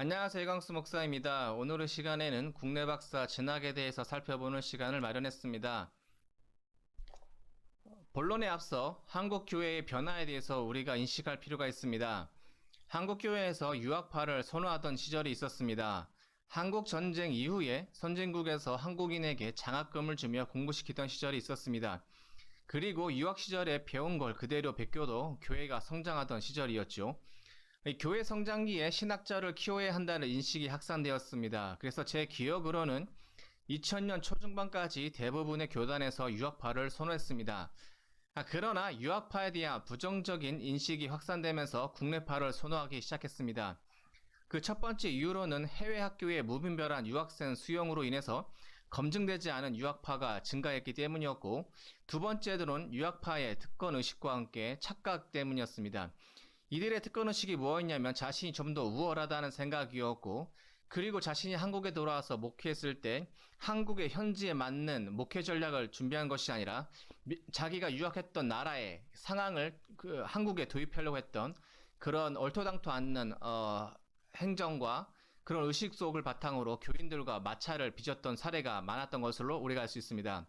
안녕하세요. 이광수 목사입니다. 오늘의 시간에는 국내 박사 진학에 대해서 살펴보는 시간을 마련했습니다. 본론에 앞서 한국 교회의 변화에 대해서 우리가 인식할 필요가 있습니다. 한국 교회에서 유학파를 선호하던 시절이 있었습니다. 한국 전쟁 이후에 선진국에서 한국인에게 장학금을 주며 공부시키던 시절이 있었습니다. 그리고 유학 시절에 배운 걸 그대로 베껴도 교회가 성장하던 시절이었죠. 이 교회 성장기에 신학자를 키워야 한다는 인식이 확산되었습니다. 그래서 제 기억으로는 2000년 초중반까지 대부분의 교단에서 유학파를 선호했습니다. 아, 그러나 유학파에 대한 부정적인 인식이 확산되면서 국내파를 선호하기 시작했습니다. 그 첫 번째 이유로는 해외 학교의 무분별한 유학생 수용으로 인해서 검증되지 않은 유학파가 증가했기 때문이었고, 두 번째로는 유학파의 특권 의식과 함께 착각 때문이었습니다. 이들의 특권 의식이 뭐였냐면 자신이 좀 더 우월하다는 생각이었고, 그리고 자신이 한국에 돌아와서 목회했을 때 한국의 현지에 맞는 목회 전략을 준비한 것이 아니라 미- 자기가 유학했던 나라의 상황을 그 한국에 도입하려고 했던 그런 얼토당토 않는 어, 행정과 그런 의식 속을 바탕으로 교인들과 마찰을 빚었던 사례가 많았던 것으로 우리가 알 수 있습니다.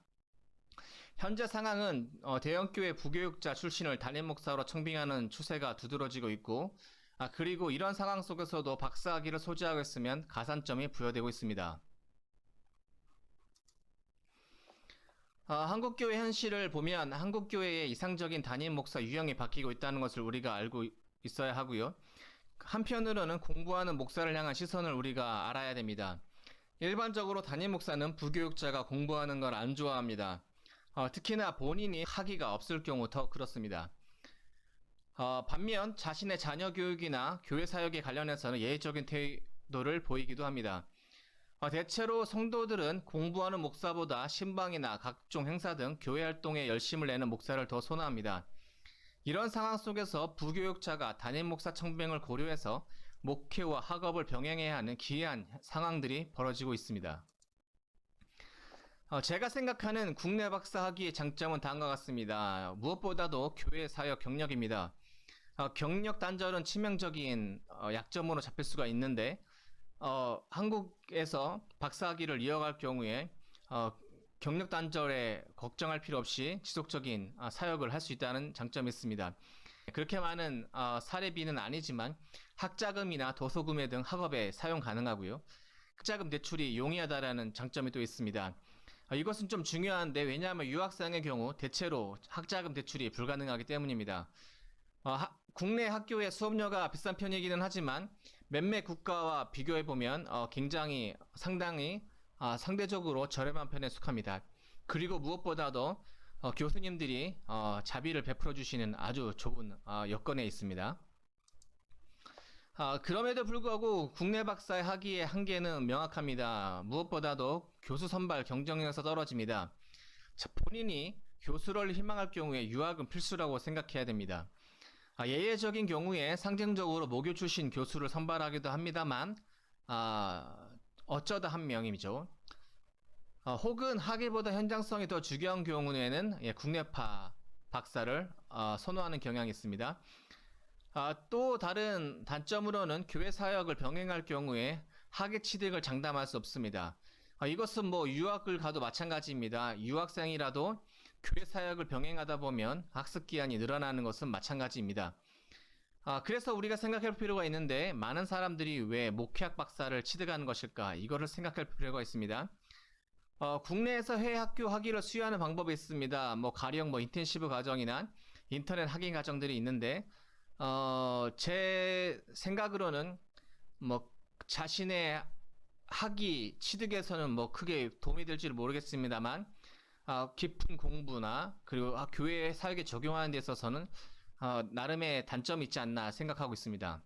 현재 상황은 어, 대형교회 부교육자 출신을 담임 목사로 청빙하는 추세가 두드러지고 있고, 아, 그리고 이런 상황 속에서도 박사학위를 소지하고 있으면 가산점이 부여되고 있습니다. 아, 한국교회 현실을 보면 한국교회의 이상적인 담임 목사 유형이 바뀌고 있다는 것을 우리가 알고 있어야 하고요. 한편으로는 공부하는 목사를 향한 시선을 우리가 알아야 됩니다. 일반적으로 담임 목사는 부교육자가 공부하는 걸 안 좋아합니다. 어, 특히나 본인이 학위가 없을 경우 더 그렇습니다. 어, 반면 자신의 자녀 교육이나 교회 사역에 관련해서는 예의적인 태도를 보이기도 합니다. 어, 대체로 성도들은 공부하는 목사보다 신방이나 각종 행사 등 교회 활동에 열심을 내는 목사를 더 선호합니다. 이런 상황 속에서 부교육자가 담임 목사 청빙을 고려해서 목회와 학업을 병행해야 하는 기이한 상황들이 벌어지고 있습니다. 어, 제가 생각하는 국내 박사 학위의 장점은 다음과 같습니다. 무엇보다도 교회 사역 경력입니다. 어, 경력 단절은 치명적인 어, 약점으로 잡힐 수가 있는데 어, 한국에서 박사 학위를 이어갈 경우에 어, 경력 단절에 걱정할 필요 없이 지속적인 아, 사역을 할 수 있다는 장점이 있습니다. 그렇게 많은 어, 사례비는 아니지만 학자금이나 도서구매 등 학업에 사용 가능하고요. 학자금 대출이 용이하다라는 장점이 또 있습니다. 어, 이것은 좀 중요한데 왜냐하면 유학생의 경우 대체로 학자금 대출이 불가능하기 때문입니다. 어, 하- 국내 학교의 수업료가 비싼 편이기는 하지만 몇몇 국가와 비교해 보면 어, 굉장히 상당히 아, 상대적으로 저렴한 편에 속합니다. 그리고 무엇보다도 어, 교수님들이 어, 자비를 베풀어 주시는 아주 좋은 어, 여건에 있습니다. 아, 그럼에도 불구하고 국내 박사의 학위의 한계는 명확합니다. 무엇보다도 교수 선발 경쟁에서 떨어집니다. 자, 본인이 교수를 희망할 경우에 유학은 필수라고 생각해야 됩니다. 아, 예외적인 경우에 상징적으로 모교 출신 교수를 선발하기도 합니다만, 아, 어쩌다 한 명이죠. 어, 혹은 학위보다 현장성이 더 중요한 경우에는 예, 국내파 박사를 어, 선호하는 경향이 있습니다. 아, 또 다른 단점으로는 교회 사역을 병행할 경우에 학위 취득을 장담할 수 없습니다. 아, 이것은 뭐 유학을 가도 마찬가지입니다. 유학생이라도 교회 사역을 병행하다 보면 학습 기한이 늘어나는 것은 마찬가지입니다. 아, 그래서 우리가 생각할 필요가 있는데 많은 사람들이 왜 목회학 박사를 취득하는 것일까? 이거를 생각할 필요가 있습니다. 어, 국내에서 해외 학교 학위를 수여하는 방법이 있습니다. 뭐 가령 뭐 인텐시브 과정이나 인터넷 학위 과정들이 있는데 어, 제 생각으로는 뭐 자신의 학위 취득에서는 뭐 크게 도움이 될지는 모르겠습니다만 아, 깊은 공부나 그리고 아, 교회 사역에 적용하는 데 있어서는 어, 나름의 단점이 있지 않나 생각하고 있습니다.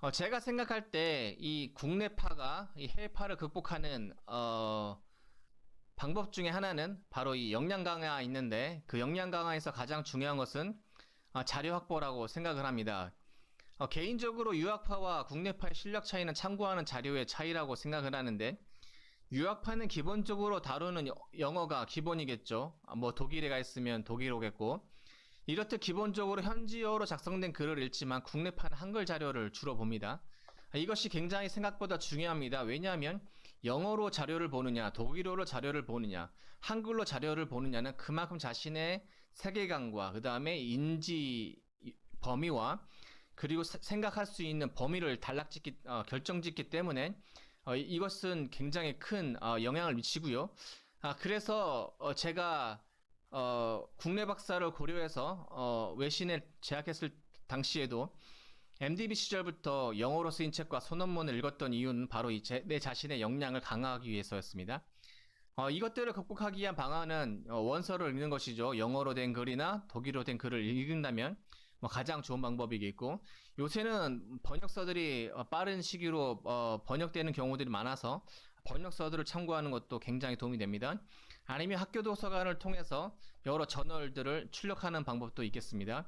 어, 제가 생각할 때 이 국내파가 이 해외파를 극복하는 어, 방법 중에 하나는 바로 이 역량 강화 있는데 그 역량 강화에서 가장 중요한 것은 어, 자료 확보라고 생각을 합니다. 어, 개인적으로 유학파와 국내파의 실력 차이는 참고하는 자료의 차이라고 생각을 하는데 유학파는 기본적으로 다루는 여- 영어가 기본이겠죠. 아, 뭐 독일에 가 있으면 독일어겠고 이렇듯 기본적으로 현지어로 작성된 글을 읽지만 국내판 한글 자료를 주로 봅니다. 아, 이것이 굉장히 생각보다 중요합니다. 왜냐하면 영어로 자료를 보느냐, 독일어로 자료를 보느냐, 한글로 자료를 보느냐는 그만큼 자신의 세계관과 그 다음에 인지 범위와 그리고 사- 생각할 수 있는 범위를 단락짓기 어, 결정짓기 때문에 어, 이- 이것은 굉장히 큰 어, 영향을 미치고요. 아, 그래서 어, 제가 어, 국내 박사를 고려해서 어, 외신에 재학했을 당시에도 MDB 시절부터 영어로 쓰인 책과 소논문을 읽었던 이유는 바로 이 제, 내 자신의 역량을 강화하기 위해서였습니다. 어, 이것들을 극복하기 위한 방안은 어, 원서를 읽는 것이죠. 영어로 된 글이나 독일어로 된 글을 읽는다면 뭐 가장 좋은 방법이겠고 요새는 번역서들이 어, 빠른 시기로 어, 번역되는 경우들이 많아서 번역서들을 참고하는 것도 굉장히 도움이 됩니다. 아니면 학교 도서관을 통해서 여러 저널들을 출력하는 방법도 있겠습니다.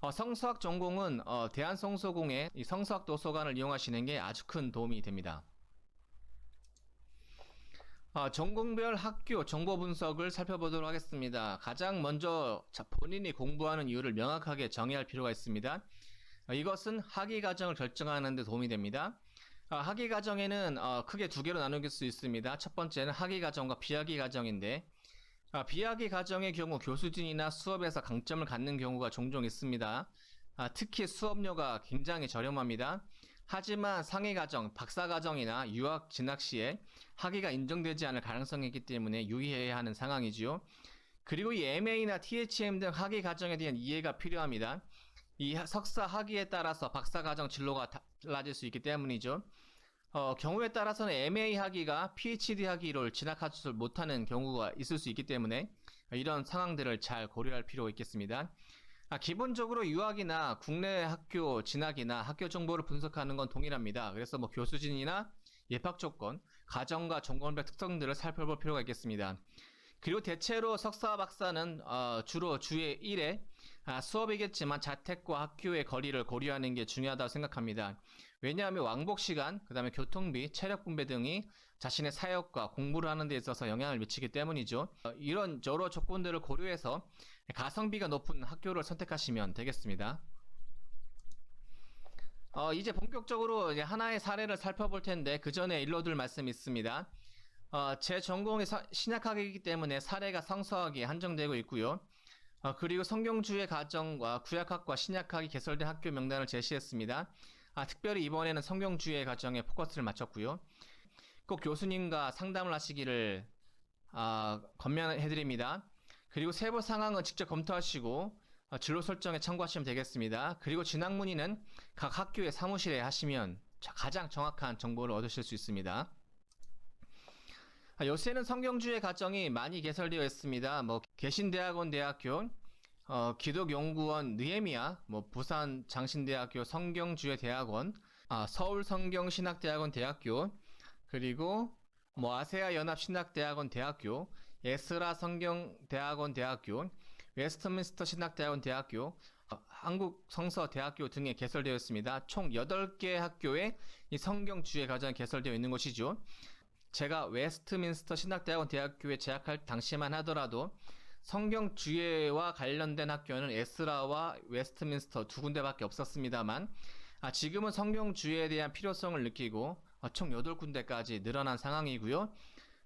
어, 성서학 전공은 어, 대한성서공의 이 성서학 도서관을 이용하시는 게 아주 큰 도움이 됩니다. 어, 전공별 학교 정보 분석을 살펴보도록 하겠습니다. 가장 먼저 자, 본인이 공부하는 이유를 명확하게 정의할 필요가 있습니다. 어, 이것은 학위 과정을 결정하는 데 도움이 됩니다. 어, 학위 과정에는 어, 크게 두 개로 나누길 수 있습니다. 첫 번째는 학위 과정과 비학위 과정인데 아, 비학위 과정의 경우 교수진이나 수업에서 강점을 갖는 경우가 종종 있습니다. 아, 특히 수업료가 굉장히 저렴합니다. 하지만 상위 과정, 박사 과정이나 유학 진학 시에 학위가 인정되지 않을 가능성이 있기 때문에 유의해야 하는 상황이지요. 그리고 이 MA나 THM 등 학위 과정에 대한 이해가 필요합니다. 이 하- 석사 학위에 따라서 박사 과정 진로가 달라질 수 있기 때문이죠. 어, 경우에 따라서는 MA 학위가 PhD 학위를 진학하지 못하는 경우가 있을 수 있기 때문에 이런 상황들을 잘 고려할 필요가 있겠습니다. 아, 기본적으로 유학이나 국내 학교 진학이나 학교 정보를 분석하는 건 동일합니다. 그래서 뭐 교수진이나 예학 조건, 가정과 전공별 특성들을 살펴볼 필요가 있겠습니다. 그리고 대체로 석사 박사는 어, 주로 주의 1회 아, 수업이겠지만 자택과 학교의 거리를 고려하는 게 중요하다고 생각합니다. 왜냐하면 왕복 시간, 그 다음에 교통비, 체력 분배 등이 자신의 사역과 공부를 하는 데 있어서 영향을 미치기 때문이죠. 어, 이런 여러 조건들을 고려해서 가성비가 높은 학교를 선택하시면 되겠습니다. 어, 이제 본격적으로 하나의 사례를 살펴볼 텐데 그 전에 일러둘 말씀이 있습니다. 어, 제 전공이 서- 신약학이기 때문에 사례가 성서학에 한정되고 있고요. 어, 그리고 성경주의 가정과 구약학과 신약학이 개설된 학교 명단을 제시했습니다. 아, 특별히 이번에는 성경주의 가정에 포커스를 맞췄고요. 꼭 교수님과 상담을 하시기를 아, 권면해드립니다. 그리고 세부 상황은 직접 검토하시고 어, 진로 설정에 참고하시면 되겠습니다. 그리고 진학 문의는 각 학교의 사무실에 하시면 자- 가장 정확한 정보를 얻으실 수 있습니다. 아, 요새는 성경주의 가정이 많이 개설되어 있습니다. 뭐 개신대학원 대학교, 어, 기독연구원 느헤미야, 뭐 부산 장신대학교 성경주의 대학원, 아, 서울 성경신학대학원 대학교, 그리고 뭐 아세아 연합 신학대학원 대학교, 에스라 성경 대학원 대학교, 웨스트민스터 신학대학원 대학교, 어, 한국 성서 대학교 등에 개설되어 있습니다. 총 8개 학교에 이 성경 주의 과정이 개설되어 있는 것이죠. 제가 웨스트민스터 신학대학원 대학교에 재학할 당시만 하더라도 성경 주의와 관련된 학교는 에스라와 웨스트민스터 두 군데밖에 없었습니다만 아, 지금은 성경 주의에 대한 필요성을 느끼고 어, 총 8군데까지 늘어난 상황이고요.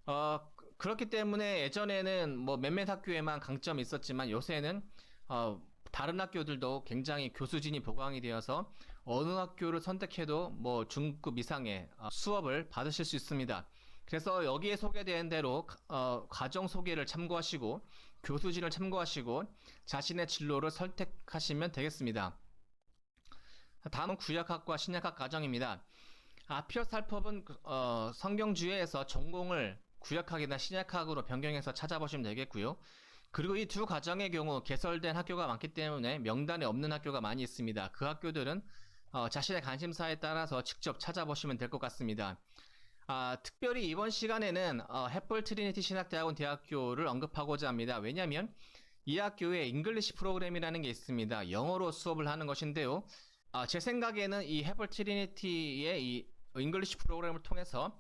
어, 그- 그렇기 때문에 예전에는 뭐 몇몇 학교에만 강점이 있었지만 요새는 어, 다른 학교들도 굉장히 교수진이 보강이 되어서 어느 학교를 선택해도 뭐 중급 이상의 어, 수업을 받으실 수 있습니다. 그래서 여기에 소개된 대로 어, 과정 소개를 참고하시고 교수진을 참고하시고 자신의 진로를 선택하시면 되겠습니다. 다음은 구약학과 신약학 과정입니다. 살펴본 그, 어, 성경주의에서 전공을 구약학이나 신약학으로 변경해서 찾아보시면 되겠고요. 그리고 이 두 과정의 경우 개설된 학교가 많기 때문에 명단에 없는 학교가 많이 있습니다. 그 학교들은 어, 자신의 관심사에 따라서 직접 찾아보시면 될 것 같습니다. 아, 특별히 이번 시간에는 어, 햇벌 트리니티 신학대학원 대학교를 언급하고자 합니다. 왜냐하면 이 학교에 잉글리시 프로그램이라는 게 있습니다. 영어로 수업을 하는 것인데요. 아, 제 생각에는 이 햇벌 트리니티의 이 잉글리시 프로그램을 통해서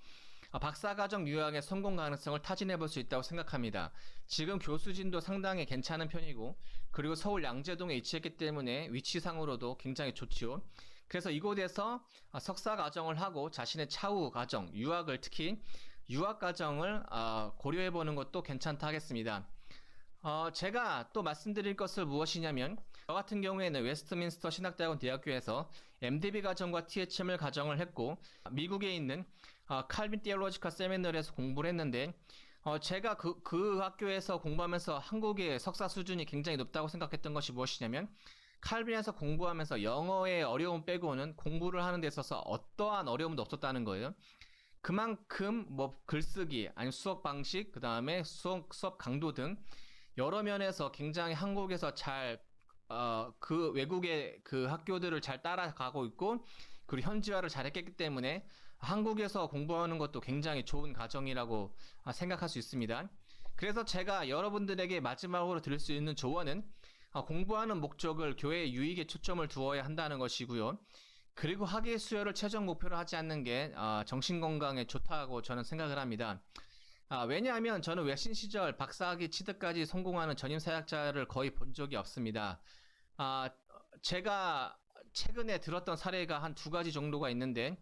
아, 박사과정 유학의 성공 가능성을 타진해 볼 수 있다고 생각합니다. 지금 교수진도 상당히 괜찮은 편이고, 그리고 서울 양재동에 위치했기 때문에 위치상으로도 굉장히 좋지요. 그래서 이곳에서 아, 석사 과정을 하고 자신의 차후 과정, 유학을 특히 유학 과정을 아, 고려해 보는 것도 괜찮다 하겠습니다. 어, 제가 또 말씀드릴 것은 무엇이냐면 저 같은 경우에는 웨스트민스터 신학대학원 대학교에서 MDB 과정과 THM을 과정을 했고 미국에 있는 어, 칼빈 디얼로지카 세미널에서 공부를 했는데 어, 제가 그, 그 학교에서 공부하면서 한국의 석사 수준이 굉장히 높다고 생각했던 것이 무엇이냐면 칼빈에서 공부하면서 영어의 어려움 빼고는 공부를 하는 데 있어서 어떠한 어려움도 없었다는 거예요. 그만큼 뭐 글쓰기, 아니 수업 방식, 그 다음에 수업, 수업 강도 등 여러 면에서 굉장히 한국에서 잘, 어, 그 외국의 그 학교들을 잘 따라가고 있고, 그리고 현지화를 잘했기 때문에 한국에서 공부하는 것도 굉장히 좋은 과정이라고 아, 생각할 수 있습니다. 그래서 제가 여러분들에게 마지막으로 드릴 수 있는 조언은 아, 공부하는 목적을 교회의 유익에 초점을 두어야 한다는 것이고요. 그리고 학예 수여를 최종 목표로 하지 않는 게 아, 정신 건강에 좋다고 저는 생각을 합니다. 아, 왜냐하면 저는 외신 시절 박사학위 취득까지 성공하는 전임 사역자를 거의 본 적이 없습니다. 아, 제가 최근에 들었던 사례가 한 두 가지 정도가 있는데,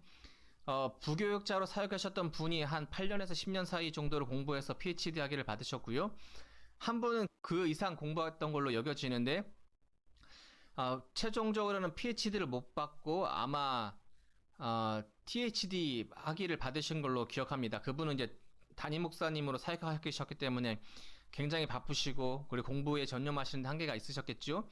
어, 부교육자로 사역하셨던 분이 한 8년에서 10년 사이 정도를 공부해서 PhD 학위를 받으셨고요. 한 분은 그 이상 공부했던 걸로 여겨지는데, 어, 최종적으로는 PhD를 못 받고 아마 어, THD 학위를 받으신 걸로 기억합니다. 그분은 이제 담임 목사님으로 사역하셨기 때문에 굉장히 바쁘시고 그리고 공부에 전념하시는 한계가 있으셨겠죠.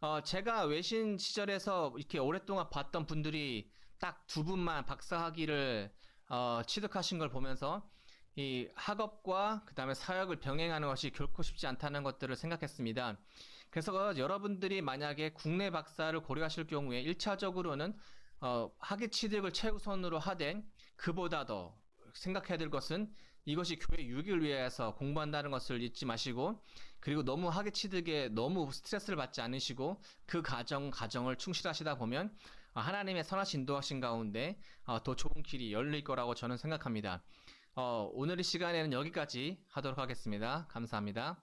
어, 제가 외신 시절에서 이렇게 오랫동안 봤던 분들이 딱 두 분만 박사 학위를 어, 취득하신 걸 보면서 이 학업과 그 다음에 사역을 병행하는 것이 결코 쉽지 않다는 것들을 생각했습니다. 그래서 여러분들이 만약에 국내 박사를 고려하실 경우에 1차적으로는 어, 학위 취득을 최우선으로 하되 그보다 더 생각해야 될 것은 이것이 교회 유익을 위해서 공부한다는 것을 잊지 마시고 그리고 너무 취득에 너무 스트레스를 받지 않으시고 그 과정 과정을 충실하시다 보면 어, 하나님의 선하신 인도하신 가운데 어, 더 좋은 길이 열릴 거라고 저는 생각합니다. 어, 오늘 이 시간에는 여기까지 하도록 하겠습니다. 감사합니다.